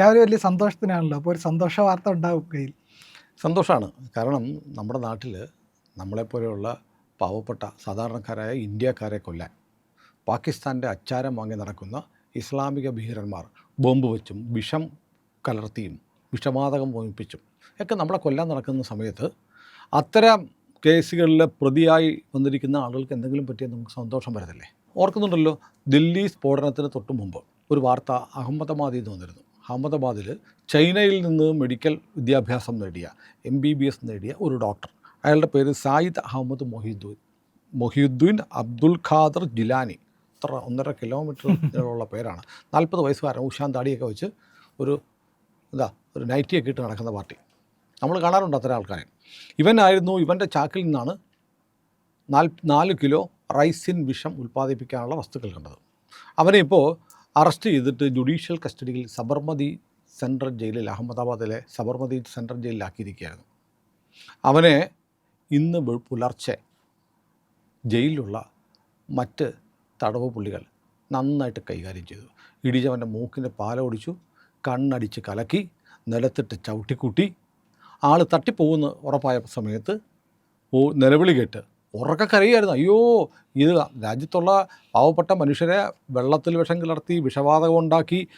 രാവിലെ വലിയ സന്തോഷത്തിനാണല്ലോ. അപ്പോൾ ഒരു സന്തോഷ വാർത്ത ഉണ്ടാവും കയ്യിൽ. സന്തോഷമാണ് കാരണം നമ്മുടെ നാട്ടിൽ നമ്മളെപ്പോലെയുള്ള പാവപ്പെട്ട സാധാരണക്കാരായ ഇന്ത്യക്കാരെ കൊല്ലാൻ പാകിസ്ഥാന്റെ അച്ചാരം വാങ്ങി നടക്കുന്ന ഇസ്ലാമിക ഭീകരന്മാർ ബോംബ് വെച്ചും വിഷം കലർത്തിയും വിഷവാതകം മോഹിപ്പിച്ചും ഒക്കെ നമ്മളെ കൊല്ലാൻ നടക്കുന്ന സമയത്ത് അത്തരം കേസുകളിലെ പ്രതിയായി വന്നിരിക്കുന്ന ആളുകൾക്ക് എന്തെങ്കിലും പറ്റിയാൽ നമുക്ക് സന്തോഷം വരത്തില്ലേ? ഓർക്കുന്നുണ്ടല്ലോ ദില്ലി സ്ഫോടനത്തിന് തൊട്ട് മുമ്പ് ഒരു വാർത്ത അഹമ്മദാബാദിൽ നിന്ന് വന്നിരുന്നു. അഹമ്മദാബാദിൽ ചൈനയിൽ നിന്ന് മെഡിക്കൽ വിദ്യാഭ്യാസം നേടിയ എം ബി ബി എസ് നേടിയ ഒരു ഡോക്ടർ. അയാളുടെ പേര് സായിദ് അഹമ്മദ് മൊഹീദ്ദീൻ മൊഹീദ്ദീൻ അബ്ദുൽ ഖാദർ ജിലാനി. അത്ര ഒന്നര കിലോമീറ്ററുള്ള പേരാണ്. നാൽപ്പത് വയസ്സുകാരൻ ഉഷാൻ താടിയൊക്കെ വെച്ച് ഒരു എന്താ ഒരു നൈറ്റിയൊക്കെ ഇട്ട് നടക്കുന്ന പാർട്ടി. നമ്മൾ കാണാറുണ്ട് അത്തരം ആൾക്കാരെ. ഇവനായിരുന്നു ഇവന്റെ ചാക്കിൽ നിന്നാണ് നാൽ നാല് കിലോ റൈസിൻ വിഷം ഉൽപ്പാദിപ്പിക്കാനുള്ള വസ്തുക്കൾ കണ്ടത്. അവനെ ഇപ്പോൾ അറസ്റ്റ് ചെയ്തിട്ട് ജുഡീഷ്യൽ കസ്റ്റഡിയിൽ സബർമതി സെൻട്രൽ ജയിലിൽ അഹമ്മദാബാദിലെ സബർമതി സെൻട്രൽ ജയിലിലാക്കിയിരിക്കുകയായിരുന്നു അവനെ ഇന്ന് പുലർച്ചെ ജയിലിലുള്ള മറ്റ് തടവ് പുള്ളികൾ നന്നായിട്ട് കൈകാര്യം ചെയ്തു. ഇടിച്ചവന്റെ മൂക്കിന്റെ പാലോടിച്ചു കണ്ണടിച്ച് കലക്കി നിലത്തിട്ട് ചവിട്ടിക്കൂട്ടി ആൾ തട്ടിപ്പോകുന്ന ഉറപ്പായ സമയത്ത് ഓ നിലവിളി കേട്ട് ഉറക്കെ കരയായിരുന്നു അയ്യോ ഇത് രാജ്യത്തുള്ള പാവപ്പെട്ട മനുഷ്യരെ വെള്ളത്തിൽ വിഷം കലർത്തി വിഷവാതകം ഉണ്ടാക്കി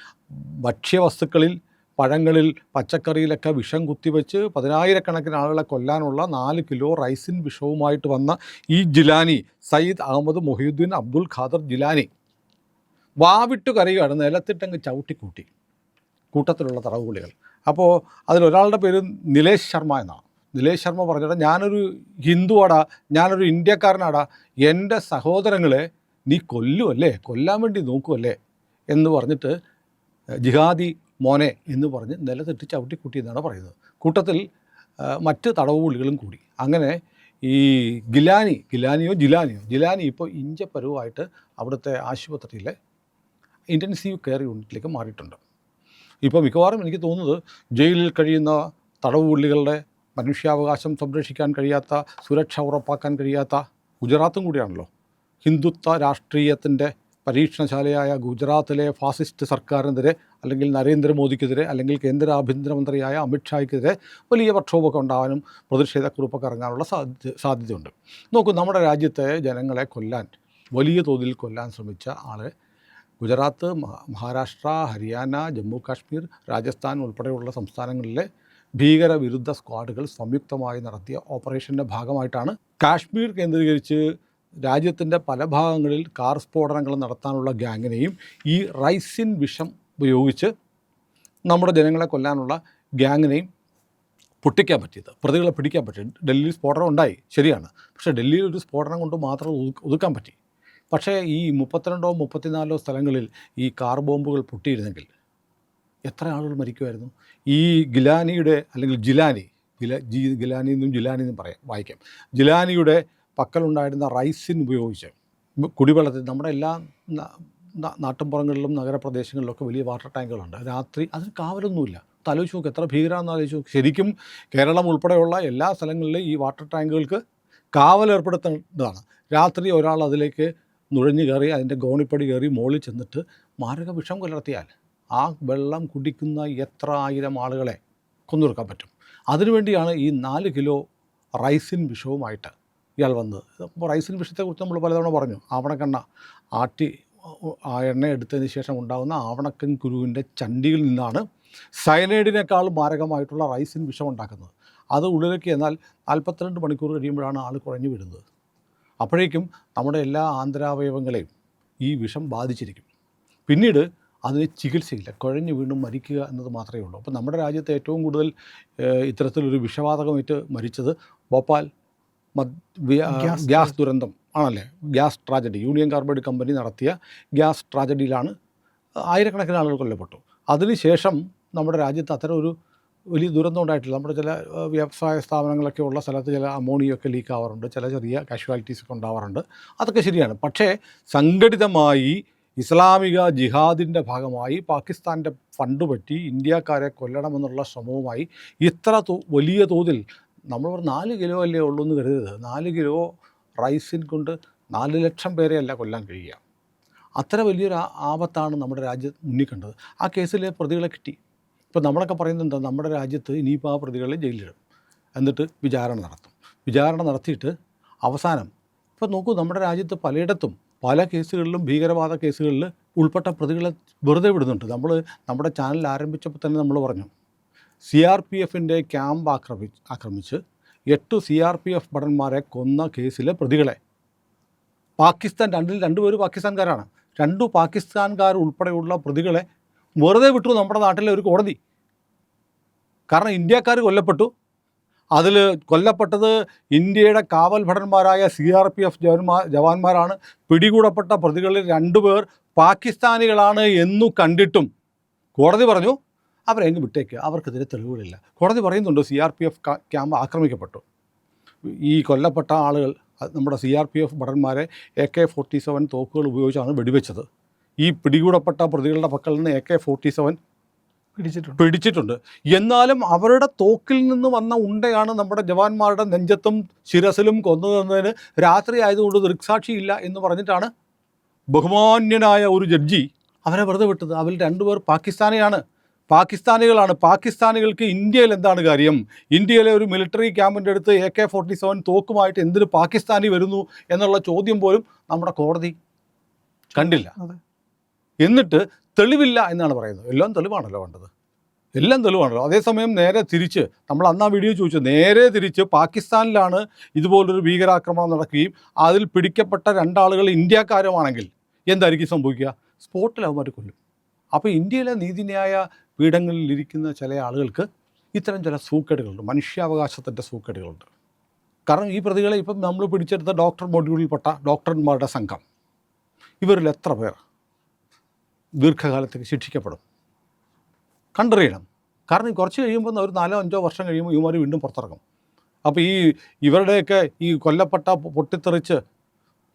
ഭക്ഷ്യവസ്തുക്കളിൽ പഴങ്ങളിൽ പച്ചക്കറിയിലൊക്കെ വിഷം കുത്തിവെച്ച് പതിനായിരക്കണക്കിന് ആളുകളെ കൊല്ലാനുള്ള നാല് കിലോ റൈസിൻ വിഷവുമായിട്ട് വന്ന ഈ ജിലാനി സയ്യിദ് അഹമ്മദ് മൊഹീദ്ദീൻ അബ്ദുൽ ഖാദർ ജിലാനി വാവിട്ട് കരയുകയാണ് നിലത്തിട്ടങ്ങ് ചവിട്ടിക്കൂട്ടി. കൂട്ടത്തിലുള്ള തടവുപുള്ളികൾ അപ്പോൾ അതിലൊരാളുടെ പേര് നിലേഷ് ശർമ്മ എന്നാണ്. നിലേഷ് ശർമ്മ പറഞ്ഞിട്ട് ഞാനൊരു ഹിന്ദുവാടാ ഞാനൊരു ഇന്ത്യക്കാരനാടാ എന്റെ സഹോദരങ്ങളെ നീ കൊല്ലുമല്ലേ കൊല്ലാൻ വേണ്ടി നോക്കുമല്ലേ എന്ന് പറഞ്ഞിട്ട് ജിഹാദി മോനെ എന്ന് പറഞ്ഞ് നിലത്തിട്ട് ചവിട്ടിക്കുട്ടി എന്നാണ് പറയുന്നത്. കൂട്ടത്തിൽ മറ്റ് തടവുപുള്ളികളും കൂടി. അങ്ങനെ ഈ ഗിലാനി ഗിലാനിയോ ജിലാനിയോ ജിലാനി ഇപ്പോൾ ഇഞ്ചപ്പരുവായിട്ട് അവിടുത്തെ ആശുപത്രിയിലെ ഇന്റൻസീവ് കെയർ യൂണിറ്റിലേക്ക് മാറിയിട്ടുണ്ട്. ഇപ്പോൾ മിക്കവാറും എനിക്ക് തോന്നുന്നത് ജയിലിൽ കഴിയുന്ന തടവുപുള്ളികളുടെ മനുഷ്യാവകാശം സംരക്ഷിക്കാൻ കഴിയാത്ത സുരക്ഷ ഉറപ്പാക്കാൻ കഴിയാത്ത ഗുജറാത്തും കൂടിയാണല്ലോ. ഹിന്ദുത്വ രാഷ്ട്രീയത്തിന്റെ പരീക്ഷണശാലയായ ഗുജറാത്തിലെ ഫാസിസ്റ്റ് സർക്കാരിനെതിരെ അല്ലെങ്കിൽ നരേന്ദ്രമോദിക്കെതിരെ അല്ലെങ്കിൽ കേന്ദ്ര ആഭ്യന്തരമന്ത്രിയായ അമിത്ഷായ്ക്കെതിരെ വലിയ പ്രക്ഷോഭമൊക്കെ ഉണ്ടാകാനും പ്രതിഷേധക്കുറിപ്പൊക്കെ ഇറങ്ങാനുള്ള സാധ്യത സാധ്യതയുണ്ട്. നോക്കൂ നമ്മുടെ രാജ്യത്തെ ജനങ്ങളെ കൊല്ലാൻ വലിയ തോതിൽ കൊല്ലാൻ ശ്രമിച്ച ആളെ ഗുജറാത്ത് മഹാരാഷ്ട്ര ഹരിയാന ജമ്മു കാശ്മീർ രാജസ്ഥാൻ ഉൾപ്പെടെയുള്ള സംസ്ഥാനങ്ങളിലെ ഭീകരവിരുദ്ധ സ്ക്വാഡുകൾ സംയുക്തമായി നടത്തിയ ഓപ്പറേഷന്റെ ഭാഗമായിട്ടാണ് കാശ്മീർ കേന്ദ്രീകരിച്ച് രാജ്യത്തിന്റെ പല ഭാഗങ്ങളിൽ കാർ സ്ഫോടനങ്ങൾ നടത്താനുള്ള ഗ്യാങ്ങിനെയും ഈ റൈസിൻ വിഷം ഉപയോഗിച്ച് നമ്മുടെ ജനങ്ങളെ കൊല്ലാനുള്ള ഗ്യാങ്ങിനെയും പൊട്ടിക്കാൻ പറ്റിയത്. പ്രതികളെ പിടിക്കാൻ പറ്റി. ഡൽഹിയിൽ സ്ഫോടനം ഉണ്ടായി. ശരിയാണ്. പക്ഷേ ഡൽഹിയിൽ ഒരു സ്ഫോടനം കൊണ്ട് മാത്രം ഒതുക്ക- ഒതുക്കാൻ പറ്റി. പക്ഷേ ഈ മുപ്പത്തിരണ്ടോ മുപ്പത്തിനാലോ സ്ഥലങ്ങളിൽ ഈ കാർ ബോംബുകൾ പൊട്ടിയിരുന്നെങ്കിൽ എത്ര ആളുകൾ മരിക്കുമായിരുന്നു ഈ ഗിലാനിയുടെ അല്ലെങ്കിൽ ജിലാനി ഗില ജി ഗിലാനി എന്നും ജിലാനി എന്നും പറയാം വായിക്കാം. ജിലാനിയുടെ പക്കലുണ്ടായിരുന്ന റൈസിൻ ഉപയോഗിച്ച് കുടിവെള്ളത്തിൽ നമ്മുടെ എല്ലാ നാട്ടിൻപുറങ്ങളിലും നഗരപ്രദേശങ്ങളിലൊക്കെ വലിയ വാട്ടർ ടാങ്കുകളുണ്ട്. രാത്രി അതിന് കാവലൊന്നുമില്ല. ആലോചിച്ച് നോക്ക് എത്ര ഭീകരമാണെന്ന് ആലോചിച്ച് നോക്ക്. ശരിക്കും കേരളം ഉൾപ്പെടെയുള്ള എല്ലാ സ്ഥലങ്ങളിലും ഈ വാട്ടർ ടാങ്കുകൾക്ക് കാവൽ ഏർപ്പെടുത്തേണ്ടതാണ് രാത്രി ഒരാൾ അതിലേക്ക് നുഴഞ്ഞു കയറി അതിന്റെ ഗോണിപ്പടി കയറി മുകളിൽ ചെന്നിട്ട് മാരക വിഷം കലർത്തിയാൽ ആ വെള്ളം കുടിക്കുന്ന എത്ര ആയിരം ആളുകളെ കൊന്നൊടുക്കാൻ പറ്റും? അതിനുവേണ്ടിയാണ് ഈ നാല് കിലോ റൈസിൻ വിഷവുമായിട്ട് ഇയാൾ വന്നത്. അപ്പോൾ റൈസിൻ വിഷത്തെക്കുറിച്ച് നമ്മൾ പലതവണ പറഞ്ഞു. ആവണക്കെണ്ണ ആട്ടി ആ എണ്ണ എടുത്തതിന് ശേഷം ഉണ്ടാകുന്ന ആവണക്കൻ കുരുവിന്റെ ചണ്ടിയിൽ നിന്നാണ് സയനൈഡിനേക്കാൾ മാരകമായിട്ടുള്ള റൈസിൻ വിഷം ഉണ്ടാക്കുന്നത്. അത് ഉള്ളിലേക്ക് എന്നാൽ നാൽപ്പത്തിരണ്ട് മണിക്കൂർ കഴിയുമ്പോഴാണ് ആൾ കുഴഞ്ഞു വീഴുന്നത്. അപ്പോഴേക്കും നമ്മുടെ എല്ലാ ആന്തരാവയവങ്ങളെയും ഈ വിഷം ബാധിച്ചിരിക്കും. പിന്നീട് അതിന് ചികിത്സയില്ല. കുഴഞ്ഞു വീണ്ടും മരിക്കുക എന്നത് മാത്രമേ ഉള്ളൂ. അപ്പോൾ നമ്മുടെ രാജ്യത്ത് ഏറ്റവും കൂടുതൽ ഇത്തരത്തിലൊരു വിഷവാതകമേറ്റ് മരിച്ചത് ഭോപ്പാൽ ഗ്യാസ് ഗ്യാസ് ദുരന്തം. ആണല്ലേ? Gas tragedy. Union Carbide company നടത്തിയ ഗ്യാസ് ട്രാജഡിയിലാണ് ആയിരക്കണക്കിന് ആളുകൾ കൊല്ലപ്പെട്ടു. അതിനുശേഷം നമ്മുടെ രാജ്യത്ത് അത്തരം ഒരു വലിയ ദുരന്തം ഉണ്ടായിട്ടില്ല. നമ്മുടെ ചില വ്യവസായ സ്ഥാപനങ്ങളൊക്കെ ഉള്ള സ്ഥലത്ത് ചില അമോണിയൊക്കെ ലീക്ക് ആവാറുണ്ട്. ചില ചെറിയ കാഷ്വാലിറ്റീസ് ഒക്കെ ഉണ്ടാവാറുണ്ട്. അതൊക്കെ ശരിയാണ്. പക്ഷേ സംഘടിതമായി ഇസ്ലാമിക ജിഹാദിന്റെ ഭാഗമായി പാകിസ്ഥാന്റെ ഫണ്ട് പറ്റി ഇന്ത്യക്കാരെ കൊല്ലണമെന്നുള്ള ശ്രമവുമായി ഇത്ര വലിയ തോതിൽ നമ്മൾ നാല് കിലോ അല്ലേ ഉള്ളൂ എന്ന് കരുതരുത്. നാല് കിലോ റൈസിൻ കൊണ്ട് നാല് ലക്ഷം പേരെയല്ല കൊല്ലാൻ കഴിയുക. അത്ര വലിയൊരു ആപത്താണ് നമ്മുടെ രാജ്യം മുന്നിൽ കണ്ടത്. ആ കേസിലെ പ്രതികളെ കിട്ടി. ഇപ്പോൾ നമ്മളൊക്കെ പറയുന്നത് എന്താ? നമ്മുടെ രാജ്യത്ത് ഇനിയിപ്പോൾ ആ പ്രതികളെ ജയിലിലിടും. എന്നിട്ട് വിചാരണ നടത്തും. വിചാരണ നടത്തിയിട്ട് അവസാനം ഇപ്പോൾ നോക്കൂ നമ്മുടെ രാജ്യത്ത് പലയിടത്തും പല കേസുകളിലും ഭീകരവാദ കേസുകളിൽ ഉൾപ്പെട്ട പ്രതികളെ വെറുതെ വിടുന്നുണ്ട്. നമ്മൾ നമ്മുടെ ചാനൽ ആരംഭിച്ചപ്പോൾ തന്നെ നമ്മൾ പറഞ്ഞു സി ആർ പി എഫിന്റെ ക്യാമ്പ് ആക്രമി ആക്രമിച്ച് എട്ട് സി ആർ പി എഫ് ഭടന്മാരെ കൊന്ന കേസിലെ പ്രതികളെ. പാകിസ്ഥാൻ രണ്ടിൽ രണ്ടുപേരും പാകിസ്ഥാൻകാരാണ്. രണ്ടു പാകിസ്ഥാൻകാർ ഉൾപ്പെടെയുള്ള പ്രതികളെ വെറുതെ വിട്ടു. നമ്മുടെ നാട്ടിലെ ഒരു കോടതി. കാരണം ഇന്ത്യക്കാർ കൊല്ലപ്പെട്ടു. അതിൽ കൊല്ലപ്പെട്ടത് ഇന്ത്യയുടെ കാവൽ ഭടന്മാരായ സി ആർ പി എഫ് ജവാന്മാർ ജവാന്മാരാണ്. പിടികൂടപ്പെട്ട പ്രതികളിൽ രണ്ടുപേർ പാകിസ്ഥാനികളാണ് എന്നു കണ്ടിട്ടും. കോടതി പറഞ്ഞു അവരെ അങ്ങ് വിട്ടേക്ക് അവർക്കെതിരെ തെളിവുകളില്ല. കോടതി പറയുന്നുണ്ട് C R P F camp ആക്രമിക്കപ്പെട്ടു. ഈ കൊല്ലപ്പെട്ട ആളുകൾ നമ്മുടെ സി ആർ പി എഫ് ഭടന്മാരെ എ കെ ഫോർട്ടി സെവൻ തോക്കുകൾ ഉപയോഗിച്ചാണ് വെടിവെച്ചത്. ഈ പിടികൂടപ്പെട്ട പ്രതികളുടെ പക്കൽ നിന്ന് എ കെ ഫോർട്ടി സെവൻ പിടിച്ചിട്ടുണ്ട്. പിടിച്ചിട്ടുണ്ട്. എന്നാലും അവരുടെ തോക്കിൽ നിന്ന് വന്ന ഉണ്ടയാണ് നമ്മുടെ ജവാന്മാരുടെ നെഞ്ചത്തും ശിരസിലും കൊന്നതെന്നതിന് രാത്രി ആയതുകൊണ്ട് ദൃക്സാക്ഷിയില്ല എന്ന് പറഞ്ഞിട്ടാണ് ബഹുമാന്യനായ ഒരു ജഡ്ജി അവരെ വെറുതെ വിട്ടത്. അവരിൽ രണ്ടുപേർ പാകിസ്ഥാനിയാണ്. പാകിസ്ഥാനികളാണ്. പാകിസ്ഥാനികൾക്ക് ഇന്ത്യയിൽ എന്താണ് കാര്യം? ഇന്ത്യയിലെ ഒരു മിലിറ്ററി ക്യാമ്പിന്റെ അടുത്ത് എ കെ ഫോർട്ടി സെവൻ തോക്കുമായിട്ട് എന്തിന് പാകിസ്ഥാനി വരുന്നു എന്നുള്ള ചോദ്യം പോലും നമ്മുടെ കോടതി കണ്ടില്ല. എന്നിട്ട് തെളിവില്ല എന്നാണ് പറയുന്നത്. എല്ലാം തെളിവാണല്ലോ വേണ്ടത്. എല്ലാം തെളിവാണല്ലോ. അതേസമയം നേരെ തിരിച്ച് നമ്മൾ അന്ന് ആ വീഡിയോ ചോദിച്ചു. നേരെ തിരിച്ച് പാകിസ്ഥാനിലാണ് ഇതുപോലൊരു ഭീകരാക്രമണം നടക്കുകയും അതിൽ പിടിക്കപ്പെട്ട രണ്ടാളുകൾ ഇന്ത്യക്കാരുമാണെങ്കിൽ എന്തായിരിക്കും സംഭവിക്കുക? സ്പോട്ടിൽ അവന്മാർ കൊല്ലും. അപ്പോൾ ഇന്ത്യയിലെ നീതിന്യായ പീഠങ്ങളിൽ ഇരിക്കുന്ന ചില ആളുകൾക്ക് ഇത്തരം ചില സൂക്കേടുകളുണ്ട്. മനുഷ്യാവകാശത്തിന്റെ സൂക്കേടുകളുണ്ട്. കാരണം ഈ പ്രതികളെ ഇപ്പം നമ്മൾ പിടിച്ചെടുത്ത ഡോക്ടർ മൊഡ്യൂളിൽപ്പെട്ട ഡോക്ടർമാരുടെ സംഘം. ഇവരിൽ എത്ര പേർ ദീർഘകാലത്തേക്ക് ശിക്ഷിക്കപ്പെടും. കണ്ടറിയണം. കാരണം ഈ കുറച്ച് കഴിയുമ്പോൾ ഒരു നാലോ അഞ്ചോ വർഷം കഴിയുമ്പോൾ ഇവന്മാർ വീണ്ടും പുറത്തിറങ്ങും. അപ്പോൾ ഈ ഇവരുടെയൊക്കെ ഈ കൊല്ലപ്പെട്ട പൊട്ടിത്തെറിച്ച്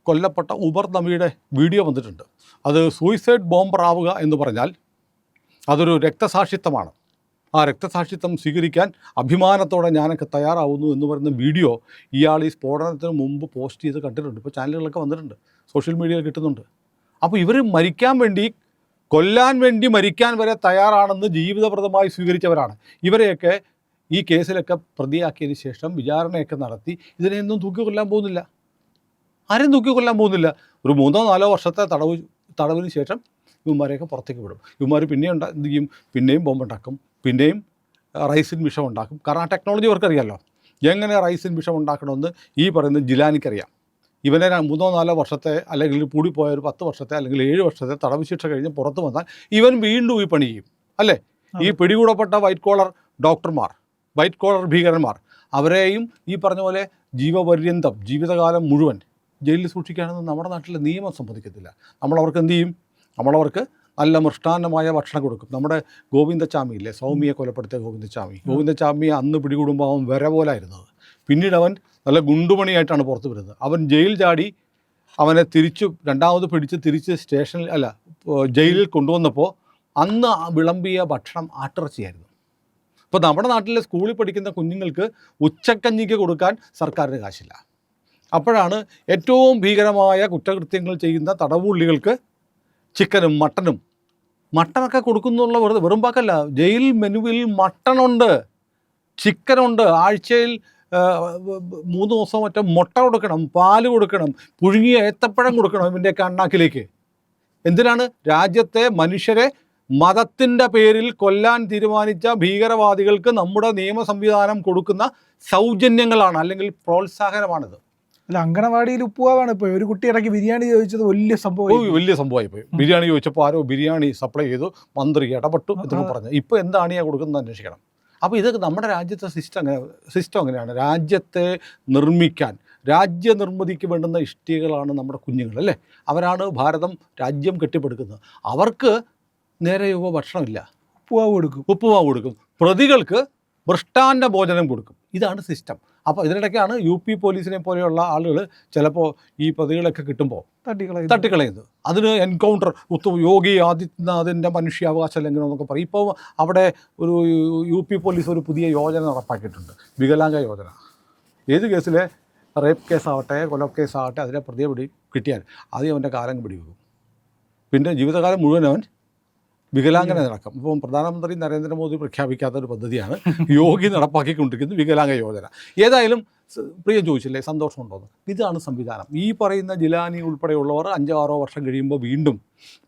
കൊല്ലപ്പെട്ട ഉബർ നബിയുടെ വീഡിയോ വന്നിട്ടുണ്ട്. അത് സൂയിസൈഡ് ബോംബർ ആവുക എന്ന് പറഞ്ഞാൽ അതൊരു രക്തസാക്ഷിത്വമാണ്. ആ രക്തസാക്ഷിത്വം സ്വീകരിക്കാൻ അഭിമാനത്തോടെ ഞാനൊക്കെ തയ്യാറാവുന്നു എന്ന് പറയുന്ന വീഡിയോ ഇയാൾ ഈ സ്ഫോടനത്തിന് മുമ്പ് പോസ്റ്റ് ചെയ്ത് കണ്ടിട്ടുണ്ട്. ഇപ്പോൾ ചാനലുകളൊക്കെ വന്നിട്ടുണ്ട്. സോഷ്യൽ മീഡിയയിൽ കിട്ടുന്നുണ്ട്. അപ്പോൾ ഇവർ മരിക്കാൻ വേണ്ടി കൊല്ലാൻ വേണ്ടി മരിക്കാൻ വരെ തയ്യാറാണെന്ന് ജീവിതപ്രദമായി സ്വീകരിച്ചവരാണ്. ഇവരെയൊക്കെ ഈ കേസിലൊക്കെ പ്രതിയാക്കിയതിന് ശേഷം വിചാരണയൊക്കെ നടത്തി ഇതിനെയൊന്നും തൂക്കിക്കൊല്ലാൻ പോകുന്നില്ല. ആരും തൂക്കിക്കൊല്ലാൻ പോകുന്നില്ല. ഒരു മൂന്നോ നാലോ വർഷത്തെ തടവ് തടവിന് ശേഷം ഇവന്മാരെയൊക്കെ പുറത്തേക്ക് വിടും. ഇവന്മാർ പിന്നെയും ഉണ്ടാ എന്ത് ചെയ്യും? പിന്നെയും ബോംബുണ്ടാക്കും. പിന്നെയും റൈസിൻ വിഷം ഉണ്ടാക്കും. കാരണം ആ ടെക്നോളജി അവർക്കറിയാമല്ലോ എങ്ങനെ റൈസിൻ വിഷം ഉണ്ടാക്കണമെന്ന് ഈ പറയുന്ന ജിലാനിക്കറിയാം. ഇവനെ മൂന്നോ നാലോ വർഷത്തെ അല്ലെങ്കിൽ കൂടിപ്പോയ ഒരു പത്ത് വർഷത്തെ അല്ലെങ്കിൽ ഏഴ് വർഷത്തെ തടവ് ശിക്ഷ കഴിഞ്ഞ് പുറത്തു വന്നാൽ ഇവൻ വീണ്ടും ഈ പണി ചെയ്യും. അല്ലേ? ഈ പിടികൂടപ്പെട്ട വൈറ്റ് കോളർ ഡോക്ടർമാർ വൈറ്റ് കോളർ ഭീകരന്മാർ അവരെയും ഈ പറഞ്ഞ പോലെ ജീവപര്യന്തം ജീവിതകാലം മുഴുവൻ ജയിലിൽ സൂക്ഷിക്കാനൊന്നും നമ്മുടെ നാട്ടിലെ നിയമം സമ്മതിക്കത്തില്ല. നമ്മളവർക്ക് എന്ത് ചെയ്യും? നമ്മളവർക്ക് നല്ല മൃഷ്ടാന്നമായ ഭക്ഷണം കൊടുക്കും. നമ്മുടെ ഗോവിന്ദച്ചാമി ഇല്ലേ? സൗമ്യയെ കൊലപ്പെടുത്തിയ ഗോവിന്ദച്ചാമി. ഗോവിന്ദച്ചാമിയെ അന്ന് പിടികൂടുമ്പോൾ അവൻ വര പോലായിരുന്നത്. പിന്നീട് അവൻ നല്ല ഗുണ്ടുമണിയായിട്ടാണ് പുറത്ത് വരുന്നത്. അവൻ ജയിൽ ചാടി അവനെ തിരിച്ചു രണ്ടാമത് പിടിച്ച് തിരിച്ച് സ്റ്റേഷനിൽ അല്ല ജയിലിൽ കൊണ്ടുവന്നപ്പോൾ അന്ന് വിളമ്പിയ ഭക്ഷണം ആട്ടിറച്ചിയായിരുന്നു. ഇപ്പോൾ നമ്മുടെ നാട്ടിലെ സ്കൂളിൽ പഠിക്കുന്ന കുഞ്ഞുങ്ങൾക്ക് ഉച്ചക്കഞ്ഞിക്ക് കൊടുക്കാൻ സർക്കാരിന് കാശില്ല. അപ്പോഴാണ് ഏറ്റവും ഭീകരമായ കുറ്റകൃത്യങ്ങൾ ചെയ്യുന്ന തടവുള്ളികൾക്ക് ചിക്കനും മട്ടനും. മട്ടനൊക്കെ കൊടുക്കുന്നുള്ള വെറുതെ വെറും പാക്കല്ല ജയിൽ മെനുവിൽ മട്ടനുണ്ട് ചിക്കനുണ്ട്. ആഴ്ചയിൽ മൂന്ന് ദിവസം മറ്റേ മുട്ട കൊടുക്കണം പാൽ കൊടുക്കണം പുഴുങ്ങിയ ഏത്തപ്പഴം കൊടുക്കണം ഇവന്റെയൊക്കെ അണ്ണാക്കിലേക്ക്. എന്തിനാണ്? രാജ്യത്തെ മനുഷ്യരെ മതത്തിന്റെ പേരിൽ കൊല്ലാൻ തീരുമാനിച്ച ഭീകരവാദികൾക്ക് നമ്മുടെ നിയമ സംവിധാനം കൊടുക്കുന്ന സൗജന്യങ്ങളാണ് അല്ലെങ്കിൽ പ്രോത്സാഹനമാണിത്. അല്ല അങ്കണവാടിയിൽ ഉപ്പുവാണ് ഇപ്പോൾ ഒരു കുട്ടി ഇടയ്ക്ക് ബിരിയാണി ചോദിച്ചത് വലിയ സംഭവം വലിയ സംഭവമായി പോയി ബിരിയാണി ചോദിച്ചപ്പോൾ ആരോ ബിരിയാണി സപ്ലൈ ചെയ്തു മന്ത്രി ഇടപെട്ടു എന്നൊക്കെ പറഞ്ഞു. ഇപ്പോൾ എന്താണ് ഞാൻ കൊടുക്കുന്നത് അന്വേഷിക്കണം. അപ്പോൾ ഇത് നമ്മുടെ രാജ്യത്തെ സിസ്റ്റം അങ്ങനെ സിസ്റ്റം അങ്ങനെയാണ്. രാജ്യത്തെ നിർമ്മിക്കാൻ രാജ്യ നിർമ്മിതിക്ക് വേണ്ടുന്ന ഇഷ്ടികകളാണ് നമ്മുടെ കുഞ്ഞുങ്ങൾ അല്ലേ? അവരാണ് ഭാരതം രാജ്യം കെട്ടിപ്പടുക്കുന്നത്. അവർക്ക് നേരെ യുവ ഭക്ഷണമില്ല ഉപ്പുവാവ് കൊടുക്കും. ഉപ്പുമാവ് കൊടുക്കും. പ്രതികൾക്ക് മൃഷ്ടാന്ന ഭോജനം കൊടുക്കും. ഇതാണ് സിസ്റ്റം അപ്പോൾ ഇതിനിടയ്ക്കാണ് യു പി പോലീസിനെ പോലെയുള്ള ആളുകൾ ചിലപ്പോൾ ഈ പ്രതികളൊക്കെ കിട്ടുമ്പോൾ തട്ടിക്കളയുന്നത്. തട്ടിക്കളയുന്നത്. അതിന് എൻകൗണ്ടർ ഉത്ത യോഗി ആദിത്യനാഥിന്റെ മനുഷ്യാവകാശ ലംഘനം എന്നൊക്കെ പറയും. ഇപ്പോൾ അവിടെ ഒരു യു പി പോലീസ് ഒരു പുതിയ യോജന നടപ്പാക്കിയിട്ടുണ്ട്. വികലാംഗ യോജന. ഏത് കേസിലെ? റേപ്പ് കേസാവട്ടെ കൊല കേസാവട്ടെ അതിനെ പ്രതിയെ പിടി കിട്ടിയാൽ ആദ്യം അവന്റെ കാലം പിടിവെക്കും. പിന്നെ ജീവിതകാലം മുഴുവൻ അവൻ വികലാംഗന അടക്കം. ഇപ്പം പ്രധാനമന്ത്രി നരേന്ദ്രമോദി പ്രഖ്യാപിക്കാത്ത ഒരു പദ്ധതിയാണ് യോഗി നടപ്പാക്കിക്കൊണ്ടിരിക്കുന്നത് വികലാംഗ യോജന. ഏതായാലും പ്രിയ ചോദിച്ചില്ലേ സന്തോഷമുണ്ടോന്ന് ഇതാണ് സംവിധാനം. ഈ പറയുന്ന ജിലാനി ഉൾപ്പെടെയുള്ളവർ അഞ്ചോ ആറോ വർഷം കഴിയുമ്പോൾ വീണ്ടും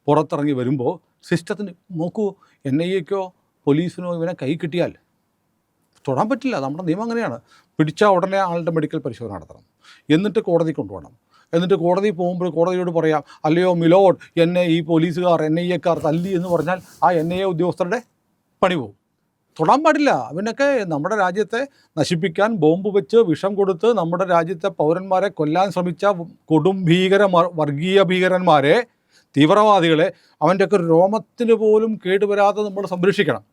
പുറത്തിറങ്ങി വരുമ്പോൾ സിസ്റ്റത്തിന് നോക്കൂ എൻ ഐ എക്കോ പോലീസിനോ ഇവനെ കൈ കിട്ടിയാൽ തൊടാൻ പറ്റില്ല. നമ്മുടെ നിയമം അങ്ങനെയാണ്. പിടിച്ച ഉടനെ ആളുടെ മെഡിക്കൽ പരിശോധന നടത്തണം. എന്നിട്ട് കോടതി കൊണ്ടുപോകണം. എന്നിട്ട് കോടതി പോകുമ്പോൾ കോടതിയോട് പറയാം അല്ലയോ മിലോഡ് എന്നെ ഈ പോലീസുകാർ എൻ ഐ എക്കാർ തല്ലി എന്ന് പറഞ്ഞാൽ ആ എൻ ഐ എ ഉദ്യോഗസ്ഥരുടെ പണി പോകും. തൊടാൻ പാടില്ല. അവനൊക്കെ നമ്മുടെ രാജ്യത്തെ നശിപ്പിക്കാൻ ബോംബ് വെച്ച് വിഷം കൊടുത്ത് നമ്മുടെ രാജ്യത്തെ പൗരന്മാരെ കൊല്ലാൻ ശ്രമിച്ച കൊടും ഭീകര വർഗീയ ഭീകരന്മാരെ തീവ്രവാദികളെ അവന്റെയൊക്കെ രോമത്തിന് പോലും കേടുവരാതെ നമ്മൾ സംരക്ഷിക്കണം.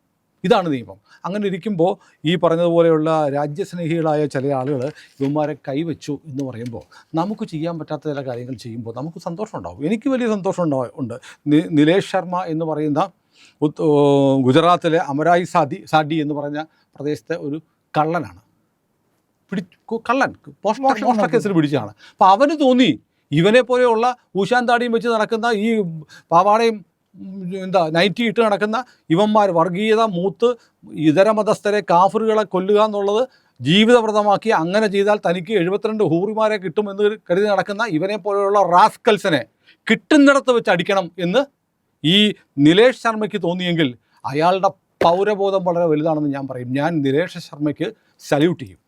ഇതാണ് നിയമം. അങ്ങനെ ഇരിക്കുമ്പോൾ ഈ പറഞ്ഞതുപോലെയുള്ള രാജ്യസ്നേഹികളായ ചില ആളുകൾ ഇവന്മാരെ കൈവച്ചു എന്ന് പറയുമ്പോൾ നമുക്ക് ചെയ്യാൻ പറ്റാത്ത ചില കാര്യങ്ങൾ ചെയ്യുമ്പോൾ നമുക്ക് സന്തോഷം ഉണ്ടാവും. എനിക്ക് വലിയ സന്തോഷം ഉണ്ടാവും ഉണ്ട്. നിലേഷ് ശർമ്മ എന്ന് പറയുന്ന ഗുജറാത്തിലെ അമരായി സാദി സാഡി എന്ന് പറഞ്ഞ പ്രദേശത്തെ ഒരു കള്ളനാണ്. പിടി കള്ളൻ. പോസ്റ്റ് കേസിൽ പിടിച്ചാണ് അപ്പോൾ അവന് തോന്നി ഇവനെ പോലെയുള്ള ഊശാന്താടിയും വെച്ച് നടക്കുന്ന ഈ പാവാടയും എന്താ നൈറ്റി ഇട്ട് നടക്കുന്ന ഇവന്മാർ വർഗീയത മൂത്ത് ഇതര മതസ്ഥരെ കാഫറുകളെ കൊല്ലുക എന്നുള്ളത് ജീവിതപ്രദമാക്കി അങ്ങനെ ചെയ്താൽ തനിക്ക് എഴുപത്തിരണ്ട് ഹൂറിമാരെ കിട്ടുമെന്ന് കരുതി നടക്കുന്ന ഇവനെ പോലെയുള്ള റാസ്കൽസിനെ കിട്ടുന്നിടത്ത് വെച്ച് അടിക്കണം എന്ന് ഈ നിലേഷ് ശർമ്മയ്ക്ക് തോന്നിയെങ്കിൽ അയാളുടെ പൗരബോധം വളരെ വലുതാണെന്ന് ഞാൻ പറയും. ഞാൻ നിലേഷ് ശർമ്മയ്ക്ക് സല്യൂട്ട് ചെയ്യും.